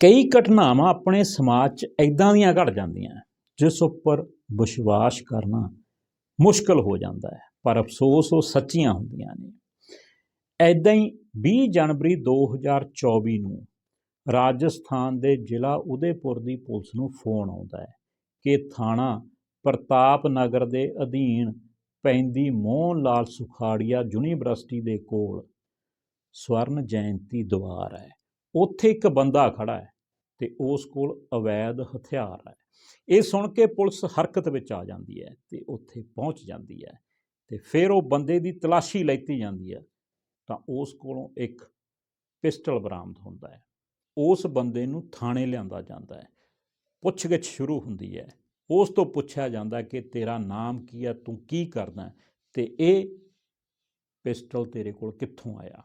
ਕਈ ਘਟਨਾਵਾਂ ਆਪਣੇ ਸਮਾਜ 'ਚ ਇਦਾਂ ਦੀਆਂ ਘਟ ਜਾਂਦੀਆਂ ਜਿਸ ਉੱਪਰ ਵਿਸ਼ਵਾਸ ਕਰਨਾ ਮੁਸ਼ਕਲ ਹੋ ਜਾਂਦਾ ਹੈ, ਪਰ ਅਫਸੋਸ ਉਹ ਸੱਚੀਆਂ ਹੁੰਦੀਆਂ ਨੇ। ਐਦਾਂ ਹੀ 20 ਜਨਵਰੀ 2024 ਨੂੰ ਰਾਜਸਥਾਨ ਦੇ ਜ਼ਿਲ੍ਹਾ ਉਦੈਪੁਰ ਦੀ ਪੁਲਿਸ ਨੂੰ ਫੋਨ ਆਉਂਦਾ ਹੈ ਕਿ ਥਾਣਾ ਪ੍ਰਤਾਪ ਨਗਰ ਦੇ ਅਧੀਨ ਪੈਂਦੀ ਮੋਹਨ ਲਾਲ ਸੁਖਾੜੀਆ ਯੂਨੀਵਰਸਿਟੀ ਦੇ ਕੋਲ ਸਵਰਨ ਜਯੰਤੀ ਦੁਆਰ ਹੈ। ਉੱਥੇ ਇੱਕ ਬੰਦਾ ਖੜਾ ਹੈ। ਤੇ ਉਸ ਕੋਲ ਅਵੈਧ ਹਥਿਆਰ ਹੈ। ਇਹ ਸੁਣ ਕੇ ਪੁਲਿਸ ਹਰਕਤ ਵਿੱਚ ਆ ਜਾਂਦੀ ਹੈ ਤੇ ਉੱਥੇ ਪਹੁੰਚ ਜਾਂਦੀ ਹੈ ਤੇ ਫਿਰ ਉਹ ਬੰਦੇ ਦੀ ਤਲਾਸ਼ੀ ਲੈਤੀ ਜਾਂਦੀ ਹੈ। ਤਾਂ ਉਸ ਕੋਲੋਂ ਇੱਕ ਪਿਸਟਲ ਬਰਾਮਦ ਹੁੰਦਾ ਹੈ। ਉਸ ਬੰਦੇ ਨੂੰ ਥਾਣੇ ਲਿਆਂਦਾ ਜਾਂਦਾ ਹੈ। ਪੁੱਛਗਿੱਛ ਸ਼ੁਰੂ ਹੁੰਦੀ ਹੈ। ਉਸ ਤੋਂ ਪੁੱਛਿਆ ਜਾਂਦਾ ਕਿ ਤੇਰਾ ਨਾਮ ਕੀ ਹੈ, ਤੂੰ ਕੀ ਕਰਦਾ ਹੈ ਤੇ ਇਹ ਪਿਸਟਲ ਤੇਰੇ ਕੋਲ ਕਿੱਥੋਂ ਆਇਆ?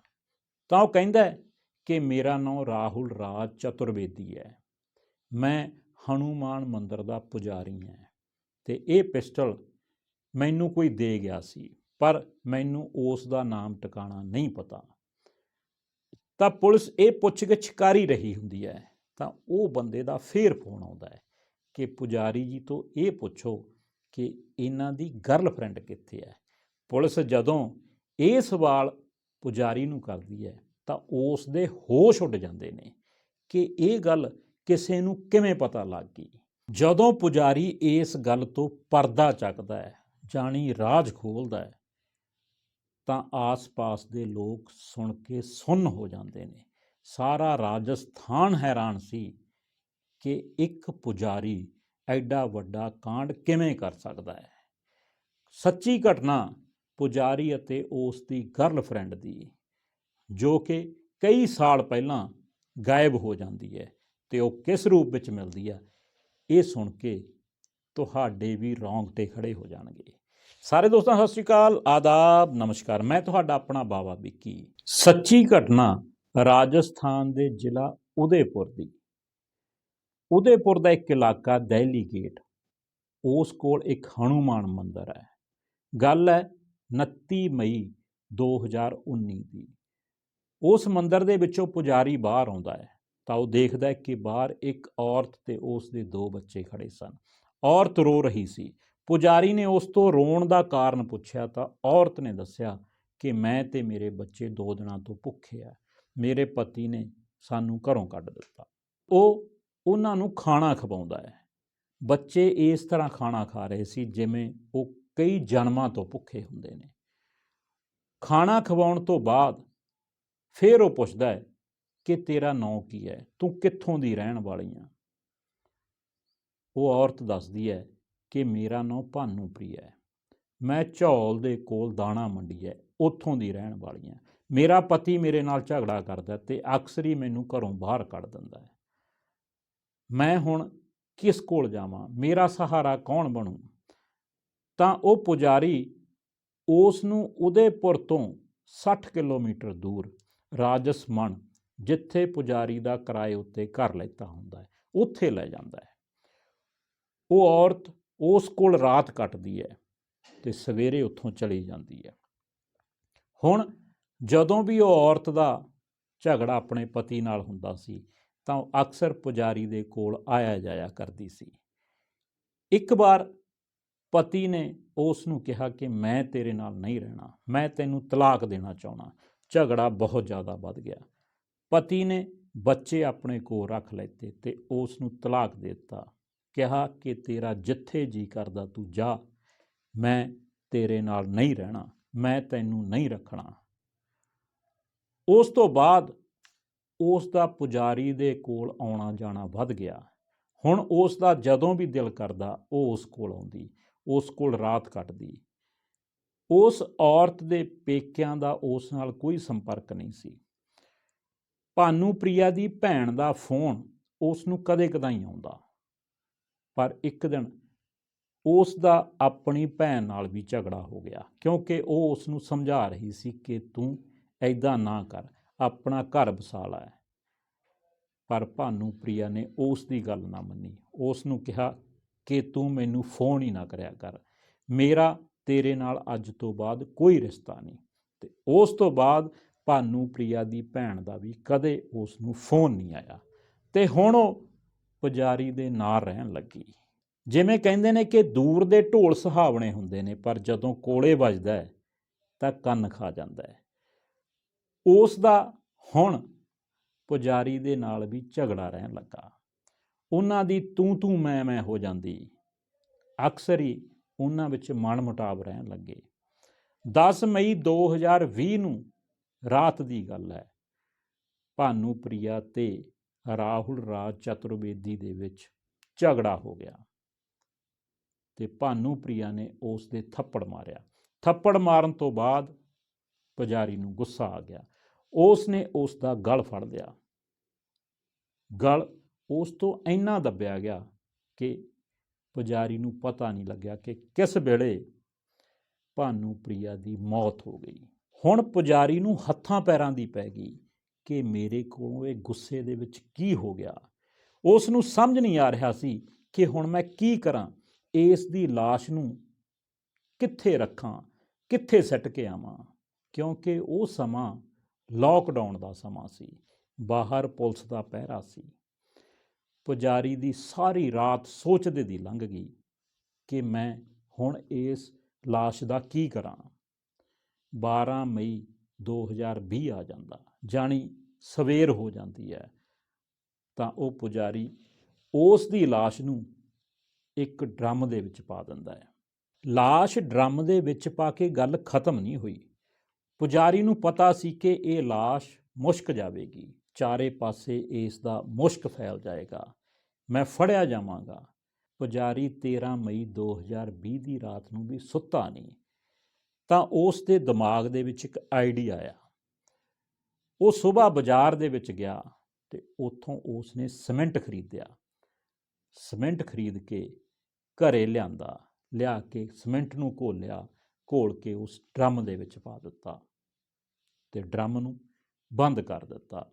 ਤਾਂ ਉਹ ਕਹਿੰਦਾ ਕਿ ਮੇਰਾ ਨਾਮ ਰਾਹੁਲ ਰਾਜ ਚਤੁਰਵੇਦੀ ਹੈ। ਮੈਂ ਹਨੂਮਾਨ ਮੰਦਿਰ ਦਾ ਪੁਜਾਰੀ ਹਾਂ ਤੇ ਇਹ ਪਿਸਟਲ ਮੈਨੂੰ ਕੋਈ ਦੇ ਗਿਆ ਸੀ, ਪਰ ਮੈਨੂੰ ਉਸ ਦਾ ਨਾਮ ਟਿਕਾਣਾ ਨਹੀਂ ਪਤਾ। ਤਾਂ ਪੁਲਿਸ ਇਹ ਪੁੱਛਗਿੱਛ ਕਰ ਹੀ ਰਹੀ ਹੁੰਦੀ ਹੈ, ਤਾਂ ਉਹ ਬੰਦੇ ਦਾ ਫੇਰ ਫੋਨ ਆਉਂਦਾ ਹੈ ਕਿ ਪੁਜਾਰੀ ਜੀ ਤੋਂ ਇਹ ਪੁੱਛੋ ਕਿ ਇਹਨਾਂ ਦੀ ਗਰਲਫ੍ਰੈਂਡ ਕਿੱਥੇ ਹੈ। ਪੁਲਿਸ ਜਦੋਂ ਇਹ ਸਵਾਲ ਪੁਜਾਰੀ ਨੂੰ ਕਰਦੀ ਹੈ ਤਾਂ ਉਸ ਦੇ ਹੋਸ਼ ਉੱਡ ਜਾਂਦੇ ਨੇ ਕਿ ਇਹ ਗੱਲ ਕਿਸੇ ਨੂੰ ਕਿਵੇਂ ਪਤਾ ਲੱਗ ਗਈ? ਜਦੋਂ ਪੁਜਾਰੀ ਇਸ ਗੱਲ ਤੋਂ ਪਰਦਾ ਚੱਕਦਾ ਹੈ, ਜਾਣੀ ਰਾਜ ਖੋਲਦਾ ਹੈ, ਤਾਂ ਆਸ-ਪਾਸ ਦੇ ਲੋਕ ਸੁਣ ਕੇ ਸੁੰਨ ਹੋ ਜਾਂਦੇ ਨੇ। ਸਾਰਾ ਰਾਜਸਥਾਨ ਹੈਰਾਨ ਸੀ ਕਿ ਇੱਕ ਪੁਜਾਰੀ ਐਡਾ ਵੱਡਾ ਕਾਂਡ ਕਿਵੇਂ ਕਰ ਸਕਦਾ ਹੈ। ਸੱਚੀ ਘਟਨਾ ਪੁਜਾਰੀ ਅਤੇ ਉਸ ਦੀ ਗਰਲਫ੍ਰੈਂਡ ਦੀ ਜੋ ਕਿ ਕਈ ਸਾਲ ਪਹਿਲਾਂ ਗਾਇਬ ਹੋ ਜਾਂਦੀ ਹੈ ਤੇ ਉਹ ਕਿਸ ਰੂਪ ਵਿੱਚ ਮਿਲਦੀ ਹੈ, ਇਹ ਸੁਣ ਕੇ ਤੁਹਾਡੇ ਵੀ ਰੌਂਗਟੇ ਖੜੇ ਹੋ ਜਾਣਗੇ। ਸਾਰੇ ਦੋਸਤਾਂ, ਸਤਿ ਸ਼੍ਰੀ ਅਕਾਲ, ਆਦਾਬ, ਨਮਸਕਾਰ। ਮੈਂ ਤੁਹਾਡਾ ਆਪਣਾ ਬਾਬਾ ਵਿੱਕੀ। ਸੱਚੀ ਘਟਨਾ ਰਾਜਸਥਾਨ ਦੇ ਜ਼ਿਲ੍ਹਾ ਉਦੈਪੁਰ ਦੀ। ਉਦੈਪੁਰ ਦਾ ਇੱਕ ਇਲਾਕਾ, ਦਹਿਲੀ ਗੇਟ। ਉਸ ਕੋਲ ਇੱਕ ਹਨੂਮਾਨ ਮੰਦਿਰ ਹੈ। ਗੱਲ ਹੈ 29 ਮਈ 2019 ਦੀ। ਉਸ ਮੰਦਰ ਦੇ ਵਿੱਚੋਂ ਪੁਜਾਰੀ ਬਾਹਰ ਆਉਂਦਾ ਹੈ, ਤਾਂ ਉਹ ਦੇਖਦਾ ਹੈ ਕਿ ਬਾਹਰ ਇੱਕ ਔਰਤ ਤੇ ਉਸ ਦੇ ਦੋ ਬੱਚੇ ਖੜੇ ਸਨ। ਔਰਤ ਰੋ ਰਹੀ ਸੀ। ਪੁਜਾਰੀ ਨੇ ਉਸ ਤੋਂ ਰੋਣ ਦਾ ਕਾਰਨ ਪੁੱਛਿਆ ਤਾਂ ਔਰਤ ਨੇ ਦੱਸਿਆ ਕਿ ਮੈਂ ਤੇ ਮੇਰੇ ਬੱਚੇ ਦੋ ਦਿਨਾਂ ਤੋਂ ਭੁੱਖੇ ਆ। ਮੇਰੇ ਪਤੀ ਨੇ ਸਾਨੂੰ ਘਰੋਂ ਕੱਢ ਦਿੱਤਾ। ਉਹ ਉਹਨਾਂ ਨੂੰ ਖਾਣਾ ਖਵਾਉਂਦਾ ਹੈ। ਬੱਚੇ ਇਸ ਤਰ੍ਹਾਂ ਖਾਣਾ ਖਾ ਰਹੇ ਸੀ ਜਿਵੇਂ ਉਹ ਕਈ ਜਨਮਾਂ ਤੋਂ ਭੁੱਖੇ ਹੁੰਦੇ ਨੇ। ਖਾਣਾ ਖਵਾਉਣ ਤੋਂ ਬਾਅਦ ਫਿਰ ਉਹ ਪੁੱਛਦਾ ਹੈ ਕਿ ਤੇਰਾ ਨਾਂ ਕੀ ਹੈ? ਤੂੰ ਕਿੱਥੋਂ ਦੀ ਰਹਿਣ ਵਾਲੀ ਆ? ਉਹ ਔਰਤ ਦੱਸਦੀ ਹੈ ਕਿ ਮੇਰਾ ਨਾਂ ਭਾਨੂ ਪ੍ਰਿਆ ਹੈ। ਮੈਂ ਝੌਲ ਦੇ ਕੋਲ ਦਾਣਾ ਮੰਡੀ ਹੈ, ਉੱਥੋਂ ਦੀ ਰਹਿਣ ਵਾਲੀ ਹਾਂ ਮੇਰਾ ਪਤੀ ਮੇਰੇ ਨਾਲ ਝਗੜਾ ਕਰਦਾ ਤੇ ਅਕਸਰ ਹੀ ਮੈਨੂੰ ਘਰੋਂ ਬਾਹਰ ਕੱਢ ਦਿੰਦਾ ਹੈ। ਮੈਂ ਹੁਣ ਕਿਸ ਕੋਲ ਜਾਵਾਂ? ਮੇਰਾ ਸਹਾਰਾ ਕੌਣ ਬਣੂ? ਤਾਂ ਉਹ ਪੁਜਾਰੀ ਉਸ ਨੂੰ ਉਦੈਪੁਰ ਤੋਂ 60 ਕਿਲੋਮੀਟਰ ਦੂਰ ਰਾਜਸ ਮਣ ਜਿੱਥੇ ਪੁਜਾਰੀ ਦਾ ਕਿਰਾਏ ਉੱਤੇ ਘਰ ਲੈਤਾ ਹੁੰਦਾ ਹੈ, ਉੱਥੇ ਲੈ ਜਾਂਦਾ ਹੈ। ਉਹ ਔਰਤ ਉਸ ਕੋਲ ਰਾਤ ਕੱਟਦੀ ਹੈ ਤੇ ਸਵੇਰੇ ਉੱਥੋਂ ਚਲੀ ਜਾਂਦੀ ਹੈ। ਹੁਣ ਜਦੋਂ ਵੀ ਉਹ ਔਰਤ ਦਾ ਝਗੜਾ ਆਪਣੇ ਪਤੀ ਨਾਲ ਹੁੰਦਾ ਸੀ, ਤਾਂ ਉਹ ਅਕਸਰ ਪੁਜਾਰੀ ਦੇ ਕੋਲ ਆਇਆ ਜਾਇਆ ਕਰਦੀ ਸੀ। ਇੱਕ ਵਾਰ ਪਤੀ ਨੇ ਉਸ ਨੂੰ ਕਿਹਾ ਕਿ ਮੈਂ ਤੇਰੇ ਨਾਲ ਨਹੀਂ ਰਹਿਣਾ, ਮੈਂ ਤੈਨੂੰ ਤਲਾਕ ਦੇਣਾ ਚਾਹਣਾ ਝਗੜਾ ਬਹੁਤ ਜ਼ਿਆਦਾ ਵੱਧ ਗਿਆ। ਪਤੀ ਨੇ ਬੱਚੇ ਆਪਣੇ ਕੋਲ ਰੱਖ ਲੈਤੇ ਤੇ ਉਸ ਨੂੰ ਤਲਾਕ ਦੇ ਦਿੱਤਾ। ਕਿਹਾ ਕਿ ਤੇਰਾ ਜਿੱਥੇ ਜੀ ਕਰਦਾ ਤੂੰ ਜਾ। ਮੈਂ ਤੇਰੇ ਨਾਲ ਨਹੀਂ ਰਹਿਣਾ। ਮੈਂ ਤੈਨੂੰ ਨਹੀਂ ਰੱਖਣਾ। ਉਸ ਤੋਂ ਬਾਅਦ ਉਸ ਦਾ ਪੁਜਾਰੀ ਦੇ ਕੋਲ ਆਉਣਾ ਜਾਣਾ ਵੱਧ ਗਿਆ। ਹੁਣ ਉਸ ਦਾ ਜਦੋਂ ਵੀ ਦਿਲ ਕਰਦਾ ਉਹ ਉਸ ਕੋਲ ਆਉਂਦੀ, ਉਸ ਕੋਲ ਰਾਤ ਕੱਟਦੀ। ਉਸ ਔਰਤ ਦੇ ਪੇਕਿਆਂ ਦਾ ਉਸ ਨਾਲ ਕੋਈ ਸੰਪਰਕ ਨਹੀਂ ਸੀ। ਭਾਨੂ ਪ੍ਰਿਆ ਦੀ ਭੈਣ ਦਾ ਫੋਨ ਉਸ ਨੂੰ ਕਦੇ ਕਦਾਈ ਆਉਂਦਾ। ਪਰ ਇੱਕ ਦਿਨ ਉਸ ਦਾ ਆਪਣੀ ਭੈਣ ਨਾਲ ਵੀ ਝਗੜਾ ਹੋ ਗਿਆ, ਕਿਉਂਕਿ ਉਹ ਉਸ ਨੂੰ ਸਮਝਾ ਰਹੀ ਸੀ ਕਿ ਤੂੰ ਐਦਾਂ ਨਾ ਕਰ, ਆਪਣਾ ਘਰ ਵਸਾ ਲੈ। ਪਰ ਭਾਨੂ ਪ੍ਰਿਆ ਨੇ ਉਸ ਦੀ ਗੱਲ ਨਾ ਮੰਨੀ। ਉਸ ਨੂੰ ਕਿਹਾ ਕਿ ਤੂੰ ਮੈਨੂੰ ਫੋਨ ਹੀ ਨਾ ਕਰਿਆ ਕਰ। ਮੇਰਾ ਤੇਰੇ ਨਾਲ ਅੱਜ ਤੋਂ ਬਾਅਦ ਕੋਈ ਰਿਸ਼ਤਾ ਨਹੀਂ। ਤੇ ਉਸ ਤੋਂ ਬਾਅਦ ਭਾਨੂ ਪ੍ਰਿਆ ਦੀ ਭੈਣ ਦਾ ਵੀ ਕਦੇ ਉਸ ਨੂੰ ਫੋਨ ਨਹੀਂ ਆਇਆ। ਤੇ ਹੁਣ ਉਹ ਪੁਜਾਰੀ ਦੇ ਨਾਲ ਰਹਿਣ ਲੱਗੀ। ਜਿਵੇਂ ਕਹਿੰਦੇ ਨੇ ਕਿ ਦੂਰ ਦੇ ਢੋਲ ਸੁਹਾਵਣੇ ਹੁੰਦੇ ਨੇ, ਪਰ ਜਦੋਂ ਕੋਲੇ ਵੱਜਦਾ ਹੈ, ਤਾਂ ਕੰਨ ਖਾ ਜਾਂਦਾ ਹੈ। ਉਸ ਦਾ ਹੁਣ ਪੁਜਾਰੀ ਦੇ ਨਾਲ ਵੀ ਝਗੜਾ ਰਹਿਣ ਲੱਗਾ। ਉਹਨਾਂ ਦੀ ਤੂੰ ਤੂੰ ਮੈਂ ਮੈਂ ਹੋ ਜਾਂਦੀ। ਅਕਸਰ ਹੀ ਉਹਨਾਂ ਵਿੱਚ ਮਨ ਮੁਟਾਵ ਰਹਿਣ ਲੱਗੇ। 10 ਮਈ 2020 ਨੂੰ ਰਾਤ ਦੀ ਗੱਲ ਹੈ। ਭਾਨੂ ਪ੍ਰਿਆ ਤੇ ਰਾਹੁਲ ਰਾਜ ਚਤੁਰਵੇਦੀ ਦੇ ਵਿੱਚ ਝਗੜਾ ਹੋ ਗਿਆ ਤੇ ਭਾਨੂ ਪ੍ਰਿਆ ਨੇ ਉਸ ਦੇ ਥੱਪੜ ਮਾਰਿਆ। ਥੱਪੜ ਮਾਰਨ ਤੋਂ ਬਾਅਦ ਪੁਜਾਰੀ ਨੂੰ ਗੁੱਸਾ ਆ ਗਿਆ। ਉਸ ਨੇ ਉਸ ਦਾ ਗਲ ਫੜ ਲਿਆ। ਗਲ ਉਸ ਤੋਂ ਇੰਨਾ ਦੱਬਿਆ ਗਿਆ ਕਿ ਪੁਜਾਰੀ ਨੂੰ ਪਤਾ ਨਹੀਂ ਲੱਗਿਆ ਕਿ ਕਿਸ ਵੇਲੇ ਭਾਨੂ ਪ੍ਰਿਆ ਦੀ ਮੌਤ ਹੋ ਗਈ। ਹੁਣ ਪੁਜਾਰੀ ਨੂੰ ਹੱਥਾਂ ਪੈਰਾਂ ਦੀ ਪੈ ਗਈ ਕਿ ਮੇਰੇ ਕੋਲੋਂ ਇਹ ਗੁੱਸੇ ਦੇ ਵਿੱਚ ਕੀ ਹੋ ਗਿਆ? ਉਸ ਨੂੰ ਸਮਝ ਨਹੀਂ ਆ ਰਿਹਾ ਸੀ ਕਿ ਹੁਣ ਮੈਂ ਕੀ ਕਰਾਂ। ਇਸ ਦੀ লাশ ਨੂੰ ਕਿੱਥੇ ਰੱਖਾਂ? ਕਿੱਥੇ ਸੱਟ ਕੇ ਆਵਾਂ? ਕਿਉਂਕਿ ਉਹ ਸਮਾਂ ਲੋਕਡਾਊਨ ਦਾ ਸਮਾਂ ਸੀ। ਬਾਹਰ ਪੁਲਿਸ ਦਾ ਪਹਿਰਾ ਸੀ। ਪੁਜਾਰੀ ਦੀ ਸਾਰੀ ਰਾਤ ਸੋਚਦੇ ਦੀ ਲੰਘ ਗਈ ਕਿ ਮੈਂ ਹੁਣ ਇਸ লাশ ਦਾ ਕੀ ਕਰਾਂ 12 ਮਈ 2020 ਆ ਜਾਂਦਾ ਜਾਣੀ ਸਵੇਰ ਹੋ ਜਾਂਦੀ ਹੈ ਤਾਂ ਉਹ ਪੁਜਾਰੀ ਉਸ ਦੀ লাশ ਨੂੰ ਇੱਕ ਡਰਮ ਦੇ ਵਿੱਚ ਪਾ ਦਿੰਦਾ ਹੈ লাশ ਡਰਮ ਦੇ ਵਿੱਚ ਪਾ ਕੇ ਗੱਲ ਖਤਮ ਨਹੀਂ ਹੋਈ ਪੁਜਾਰੀ ਨੂੰ ਪਤਾ ਸੀ ਕਿ ਇਹ লাশ ਮੁਸ਼ਕ ਜਾਵੇਗੀ ਚਾਰੇ ਪਾਸੇ ਇਸ ਦਾ ਮੁਸ਼ਕ ਫੈਲ ਜਾਏਗਾ। ਮੈਂ ਫੜਿਆ ਜਾਵਾਂਗਾ। ਪੁਜਾਰੀ 13 ਮਈ 2020 ਦੀ ਰਾਤ ਨੂੰ ਵੀ ਸੁੱਤਾ ਨਹੀਂ। ਤਾਂ ਉਸ ਦੇ ਦਿਮਾਗ ਦੇ ਵਿੱਚ ਇੱਕ ਆਈਡੀਆ ਆਇਆ। ਉਹ ਸਵੇਰ ਬਾਜ਼ਾਰ ਦੇ ਵਿੱਚ ਗਿਆ ਤੇ ਉੱਥੋਂ ਉਸ ਨੇ ਸੀਮੈਂਟ ਖਰੀਦਿਆ। ਸਿਮੈਂਟ ਖਰੀਦ ਕੇ ਘਰੇ ਲਿਆਂਦਾ। ਲਿਆ ਕੇ ਸਿਮੈਂਟ ਨੂੰ ਘੋਲਿਆ, ਘੋਲ ਕੇ ਉਸ ਡਰਮ ਦੇ ਵਿੱਚ ਪਾ ਦਿੱਤਾ ਤੇ ਡਰਮ ਨੂੰ ਬੰਦ ਕਰ ਦਿੱਤਾ।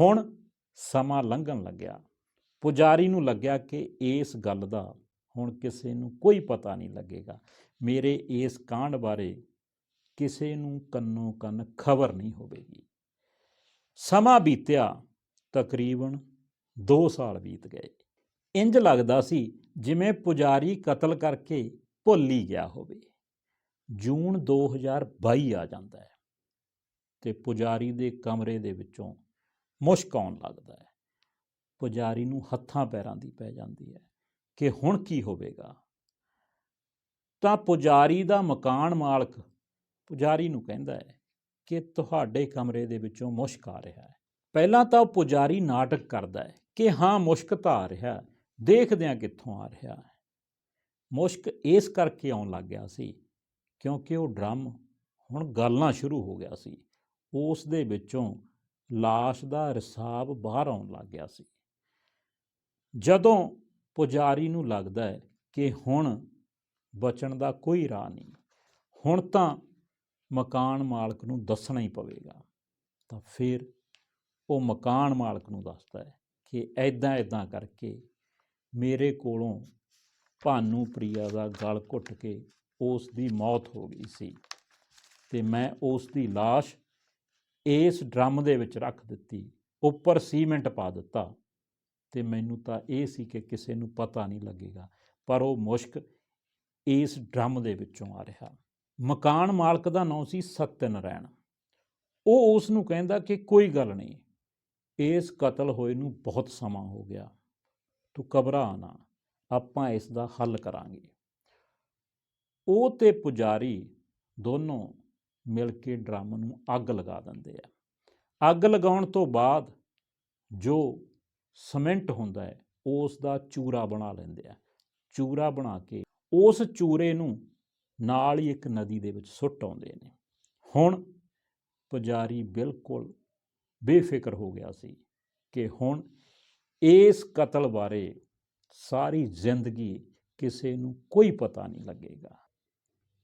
ਹੁਣ ਸਮਾਂ ਲੰਘਣ ਲੱਗਿਆ। ਪੁਜਾਰੀ ਨੂੰ ਲੱਗਿਆ ਕਿ ਇਸ ਗੱਲ ਦਾ ਹੁਣ ਕਿਸੇ ਨੂੰ ਕੋਈ ਪਤਾ ਨਹੀਂ ਲੱਗੇਗਾ। ਮੇਰੇ ਇਸ ਕਾਂਡ ਬਾਰੇ ਕਿਸੇ ਨੂੰ ਕੰਨੋ ਕੰਨ ਖਬਰ ਨਹੀਂ ਹੋਵੇਗੀ। ਸਮਾਂ ਬੀਤਿਆ, ਤਕਰੀਬਨ 2 ਸਾਲ ਬੀਤ ਗਏ। ਇੰਜ ਲੱਗਦਾ ਸੀ ਜਿਵੇਂ ਪੁਜਾਰੀ ਕਤਲ ਕਰਕੇ ਭੁੱਲ ਹੀ ਗਿਆ ਹੋਵੇ। ਜੂਨ 2022 ਆ ਜਾਂਦਾ ਹੈ ਤੇ ਪੁਜਾਰੀ ਦੇ ਕਮਰੇ ਦੇ ਵਿੱਚੋਂ ਮੁਸ਼ਕ ਆਉਣ ਲੱਗਦਾ ਹੈ। ਪੁਜਾਰੀ ਨੂੰ ਹੱਥਾਂ ਪੈਰਾਂ ਦੀ ਪੈ ਜਾਂਦੀ ਹੈ ਕਿ ਹੁਣ ਕੀ ਹੋਵੇਗਾ। ਤਾਂ ਪੁਜਾਰੀ ਦਾ ਮਕਾਨ ਮਾਲਕ ਪੁਜਾਰੀ ਨੂੰ ਕਹਿੰਦਾ ਹੈ ਕਿ ਤੁਹਾਡੇ ਕਮਰੇ ਦੇ ਵਿੱਚੋਂ ਮੁਸ਼ਕ ਆ ਰਿਹਾ ਹੈ। ਪਹਿਲਾਂ ਤਾਂ ਉਹ ਪੁਜਾਰੀ ਨਾਟਕ ਕਰਦਾ ਹੈ ਕਿ ਹਾਂ ਮੁਸ਼ਕ ਤਾਂ ਆ ਰਿਹਾ ਹੈ, ਦੇਖਦੇ ਹਾਂ ਕਿੱਥੋਂ ਆ ਰਿਹਾ ਹੈ। ਮੁਸ਼ਕ ਇਸ ਕਰਕੇ ਆਉਣ ਲੱਗ ਗਿਆ ਸੀ ਕਿਉਂਕਿ ਉਹ ਡਰਮ ਹੁਣ ਗਲਣਾ ਸ਼ੁਰੂ ਹੋ ਗਿਆ ਸੀ। ਉਸ ਦੇ ਵਿੱਚੋਂ ਲਾਸ਼ ਦਾ ਰਿਸਾਬ ਬਾਹਰ ਆਉਣ ਲੱਗ ਗਿਆ ਸੀ। ਜਦੋਂ ਪੁਜਾਰੀ ਨੂੰ ਲੱਗਦਾ ਹੈ ਕਿ ਹੁਣ ਬਚਣ ਦਾ ਕੋਈ ਰਾਹ ਨਹੀਂ, ਹੁਣ ਤਾਂ ਮਕਾਨ ਮਾਲਕ ਨੂੰ ਦੱਸਣਾ ਹੀ ਪਵੇਗਾ, ਤਾਂ ਫਿਰ ਉਹ ਮਕਾਨ ਮਾਲਕ ਨੂੰ ਦੱਸਦਾ ਹੈ ਕਿ ਐਦਾਂ ਐਦਾਂ ਕਰਕੇ ਮੇਰੇ ਕੋਲੋਂ ਭਾਨੂ ਪ੍ਰਿਆ ਦਾ ਗਲ ਘੁੱਟ ਕੇ ਉਸ ਦੀ ਮੌਤ ਹੋ ਗਈ ਸੀ ਤੇ ਮੈਂ ਉਸ ਦੀ লাশ ਇਸ ਡਰਮ ਦੇ ਵਿੱਚ ਰੱਖ ਦਿੱਤੀ, ਉੱਪਰ ਸੀਮੈਂਟ ਪਾ ਦਿੱਤਾ ਤੇ ਮੈਨੂੰ ਤਾਂ ਇਹ ਸੀ ਕਿ ਕਿਸੇ ਨੂੰ ਪਤਾ ਨਹੀਂ ਲੱਗੇਗਾ, ਪਰ ਉਹ ਮੁਸ਼ਕ ਇਸ ਡਰਮ ਦੇ ਵਿੱਚੋਂ ਆ ਰਿਹਾ। ਮਕਾਨ ਮਾਲਕ ਦਾ ਨਾਂ ਸੀ ਸਤਿਨਰੈਣ ਉਹ ਉਸ ਨੂੰ ਕਹਿੰਦਾ ਕਿ ਕੋਈ ਗੱਲ ਨਹੀਂ, ਇਸ ਕਤਲ ਹੋਏ ਨੂੰ ਬਹੁਤ ਸਮਾਂ ਹੋ ਗਿਆ, ਤੂੰ ਘਬਰਾ ਨਾ, ਆਪਾਂ ਇਸ ਦਾ ਹੱਲ ਕਰਾਂਗੇ। ਉਹ ਤੇ ਪੁਜਾਰੀ ਦੋਨੋਂ ਮਿਲ ਕੇ ਡਰਮ ਨੂੰ ਅੱਗ ਲਗਾ ਦਿੰਦੇ ਆ। ਅੱਗ ਲਗਾਉਣ ਤੋਂ ਬਾਅਦ ਜੋ ਸੀਮੈਂਟ ਹੁੰਦਾ ਹੈ, ਉਸ ਦਾ ਚੂਰਾ ਬਣਾ ਲੈਂਦੇ ਆ। ਚੂਰਾ ਬਣਾ ਕੇ ਉਸ ਚੂਰੇ ਨੂੰ ਨਾਲ ਹੀ ਇੱਕ ਨਦੀ ਦੇ ਵਿੱਚ ਸੁੱਟ ਆਉਂਦੇ ਨੇ। ਹੁਣ ਪੁਜਾਰੀ ਬਿਲਕੁਲ ਬੇਫਿਕਰ ਹੋ ਗਿਆ ਸੀ ਕਿ ਹੁਣ ਇਸ ਕਤਲ ਬਾਰੇ ਸਾਰੀ ਜ਼ਿੰਦਗੀ ਕਿਸੇ ਨੂੰ ਕੋਈ ਪਤਾ ਨਹੀਂ ਲੱਗੇਗਾ।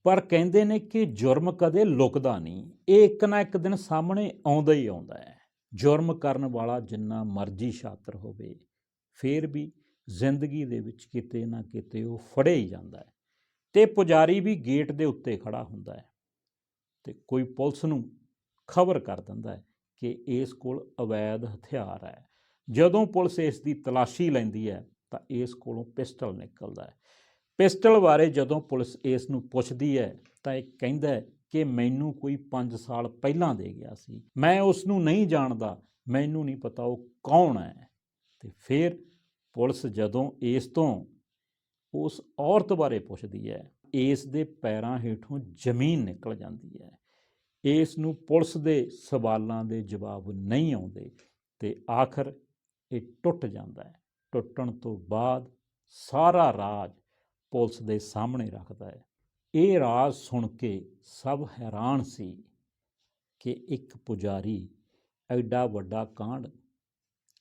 ਪਰ ਕਹਿੰਦੇ ਨੇ ਕਿ ਜੁਰਮ ਕਦੇ ਲੁਕਦਾ ਨਹੀਂ। ਇਹ ਇੱਕ ਨਾ ਇੱਕ ਦਿਨ ਸਾਹਮਣੇ ਆਉਂਦਾ ਹੀ ਆਉਂਦਾ ਹੈ। ਜੁਰਮ ਕਰਨ ਵਾਲਾ ਜਿੰਨਾ ਮਰਜ਼ੀ ਸ਼ਾਤਰ ਹੋਵੇ, ਫੇਰ ਵੀ ਜ਼ਿੰਦਗੀ ਦੇ ਵਿੱਚ ਕਿਤੇ ਨਾ ਕਿਤੇ ਉਹ ਫੜੇ ਹੀ ਜਾਂਦਾ ਹੈ ਤੇ ਪੁਜਾਰੀ ਵੀ ਗੇਟ ਦੇ ਉੱਤੇ ਖੜਾ ਹੁੰਦਾ ਹੈ ਤੇ ਕੋਈ ਪੁਲਿਸ ਨੂੰ ਖਬਰ ਕਰ ਦਿੰਦਾ ਹੈ ਕਿ ਇਸ ਕੋਲ ਅਵੈਧ ਹਥਿਆਰ ਹੈ। ਜਦੋਂ ਪੁਲਿਸ ਇਸ ਦੀ ਤਲਾਸ਼ੀ ਲੈਂਦੀ ਹੈ ਤਾਂ ਇਸ ਕੋਲੋਂ ਪਿਸਟਲ ਨਿਕਲਦਾ ਹੈ। ਪਿਸਟਲ ਬਾਰੇ ਜਦੋਂ ਪੁਲਿਸ ਇਸ ਨੂੰ ਪੁੱਛਦੀ ਹੈ, ਤਾਂ ਇਹ ਕਹਿੰਦਾ ਹੈ ਕਿ ਮੈਨੂੰ ਕੋਈ 5 ਸਾਲ ਪਹਿਲਾਂ ਦੇ ਗਿਆ ਸੀ। ਮੈਂ ਉਸ ਨੂੰ ਨਹੀਂ ਜਾਣਦਾ, ਮੈਨੂੰ ਨਹੀਂ ਪਤਾ ਉਹ ਕੌਣ ਹੈ। ਤੇ ਫਿਰ ਪੁਲਿਸ ਜਦੋਂ ਇਸ ਤੋਂ ਉਸ ਔਰਤ ਬਾਰੇ ਪੁੱਛਦੀ ਹੈ, ਇਸ ਦੇ ਪੈਰਾਂ ਹੇਠੋਂ ਜ਼ਮੀਨ ਨਿਕਲ ਜਾਂਦੀ ਹੈ। ਇਸ ਨੂੰ ਪੁਲਿਸ ਦੇ ਸਵਾਲਾਂ ਦੇ ਜਵਾਬ ਨਹੀਂ ਆਉਂਦੇ ਤੇ ਆਖਰ ਇਹ ਟੁੱਟ ਜਾਂਦਾ ਹੈ। ਟੁੱਟਣ ਤੋਂ ਬਾਅਦ ਸਾਰਾ ਰਾਜ ਪੁਲਿਸ ਦੇ ਸਾਹਮਣੇ ਰੱਖਦਾ ਹੈ। ਇਹ ਰਾਜ ਸੁਣ ਕੇ ਸਭ ਹੈਰਾਨ ਸੀ ਕਿ ਇੱਕ ਪੁਜਾਰੀ ਐਡਾ ਵੱਡਾ ਕਾਂਡ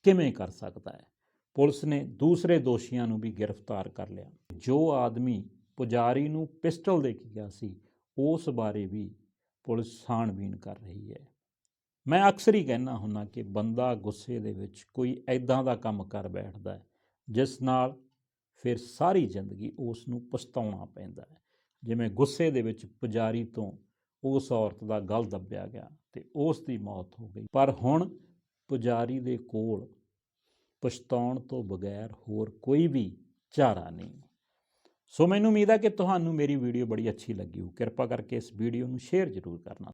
ਕਿਵੇਂ ਕਰ ਸਕਦਾ ਹੈ। ਪੁਲਿਸ ਨੇ ਦੂਸਰੇ ਦੋਸ਼ੀਆਂ ਨੂੰ ਵੀ ਗ੍ਰਿਫਤਾਰ ਕਰ ਲਿਆ। ਜੋ ਆਦਮੀ ਪੁਜਾਰੀ ਨੂੰ ਪਿਸਟਲ ਦੇ ਕੇ ਗਿਆ ਸੀ, ਉਸ ਬਾਰੇ ਵੀ ਪੁਲਿਸ ਛਾਣਬੀਣ ਕਰ ਰਹੀ ਹੈ। ਮੈਂ ਅਕਸਰ ਹੀ ਕਹਿਣਾ ਹੁੰਨਾ ਕਿ ਬੰਦਾ ਗੁੱਸੇ ਦੇ ਵਿੱਚ ਕੋਈ ਐਦਾਂ ਦਾ ਕੰਮ ਕਰ ਬੈਠਦਾ ਜਿਸ ਨਾਲ ਫਿਰ ਸਾਰੀ ਜ਼ਿੰਦਗੀ ਉਸ ਨੂੰ ਪਛਤਾਉਣਾ ਪੈਂਦਾ ਹੈ। ਜਿਵੇਂ ਗੁੱਸੇ ਦੇ ਵਿੱਚ ਪੁਜਾਰੀ ਤੋਂ ਉਸ ਔਰਤ ਦਾ ਗਲ ਦੱਬਿਆ ਗਿਆ ਤੇ ਉਸ ਦੀ ਮੌਤ ਹੋ ਗਈ। ਪਰ ਹੁਣ ਪੁਜਾਰੀ ਦੇ ਕੋਲ ਪਛਤਾਉਣ ਤੋਂ ਬਗੈਰ ਹੋਰ ਕੋਈ ਵੀ ਚਾਰਾ ਨਹੀਂ। ਸੋ ਮੈਨੂੰ ਉਮੀਦ ਹੈ ਕਿ ਤੁਹਾਨੂੰ ਮੇਰੀ ਵੀਡੀਓ ਬੜੀ ਅੱਛੀ ਲੱਗੀ ਹੋ ਕਿਰਪਾ ਕਰਕੇ ਇਸ ਵੀਡੀਓ ਨੂੰ ਸ਼ੇਅਰ ਜ਼ਰੂਰ ਕਰਨਾ।